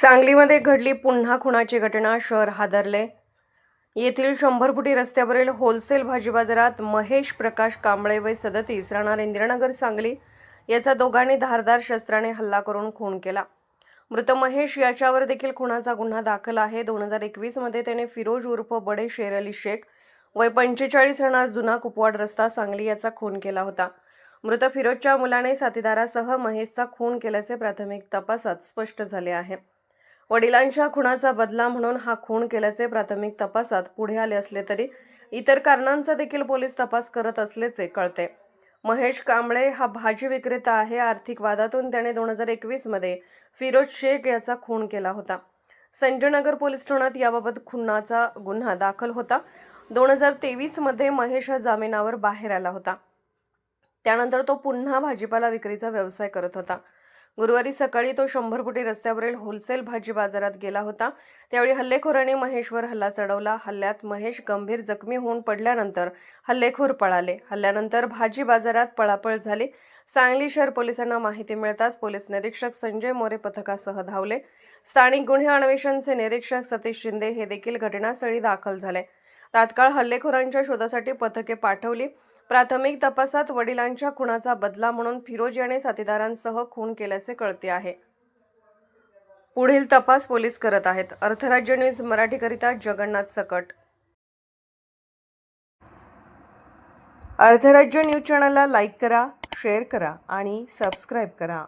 सांगलीमध्ये घडली पुन्हा खुणाची घटना शहर हादरले. येथील शंभर फुटी रस्त्यावरील होलसेल भाजी बाजारात महेश प्रकाश कांबळे वय सदतीस राहणार इंदिरानगर सांगली याचा दोघांनी धारदार शस्त्राने हल्ला करून खून केला. मृत महेश याच्यावर देखील खुणाचा गुन्हा दाखल आहे. दोन हजार एकवीसमध्ये त्याने फिरोज उर्फ बडे शेर अली शेख वय पंचेचाळीस राहणार जुना कुपवाड रस्ता सांगली याचा खून केला होता. मृत फिरोजच्या मुलाने साथीदारासह महेशचा खून केल्याचे प्राथमिक तपासात स्पष्ट झाले आहे. वडिलांच्या खुणाचा बदला म्हणून हा खून केल्याचे प्राथमिक तपासात पुढे आले असले तरी इतर कारणांचा देखील पोलीस तपास करत असल्याचे कळते. महेश कांबळे हा भाजी विक्रेता आहे. आर्थिक वादातून त्याने दोन हजार एकवीसमध्ये फिरोज शेख याचा खून केला होता. संजयनगर पोलीस ठाण्यात याबाबत खुनाचा गुन्हा दाखल होता. दोन हजार तेवीसमध्ये महेश हा जामिनावर बाहेर आला होता. त्यानंतर तो पुन्हा भाजीपाला विक्रीचा व्यवसाय करत होता. गुरुवारी सकाळी तो शंभर फुटी रस्त्यावरील होलसेल भाजी बाजारात गेला होता. त्यावेळी हल्लेखोरांनी महेशवर हल्ला चढवला. हल्ल्यात महेश गंभीर जखमी होऊन पडल्यानंतर हल्लेखोर पळाले. हल्ल्यानंतर भाजी बाजारात पळापळ झाली. सांगली शहर पोलिसांना माहिती मिळताच पोलीस निरीक्षक संजय मोरे पथकासह धावले. स्थानिक गुन्हे अन्वेषणचे निरीक्षक सतीश शिंदे हे देखील घटनास्थळी दाखल झाले. तात्काळ हल्लेखोरांच्या शोधासाठी पथके पाठवली. प्राथमिक तपासात वडिलांच्या खुनाचा बदला म्हणून फिरोज याने साथीदारांसह खून केल्याचे कळते आहे. पुढील तपास पोलीस करत आहेत. अर्थराज्य न्यूज मराठीकरिता जगन्नाथ सकट. अर्थराज्य न्यूज चॅनलला लाईक करा शेअर करा आणि सबस्क्राईब करा.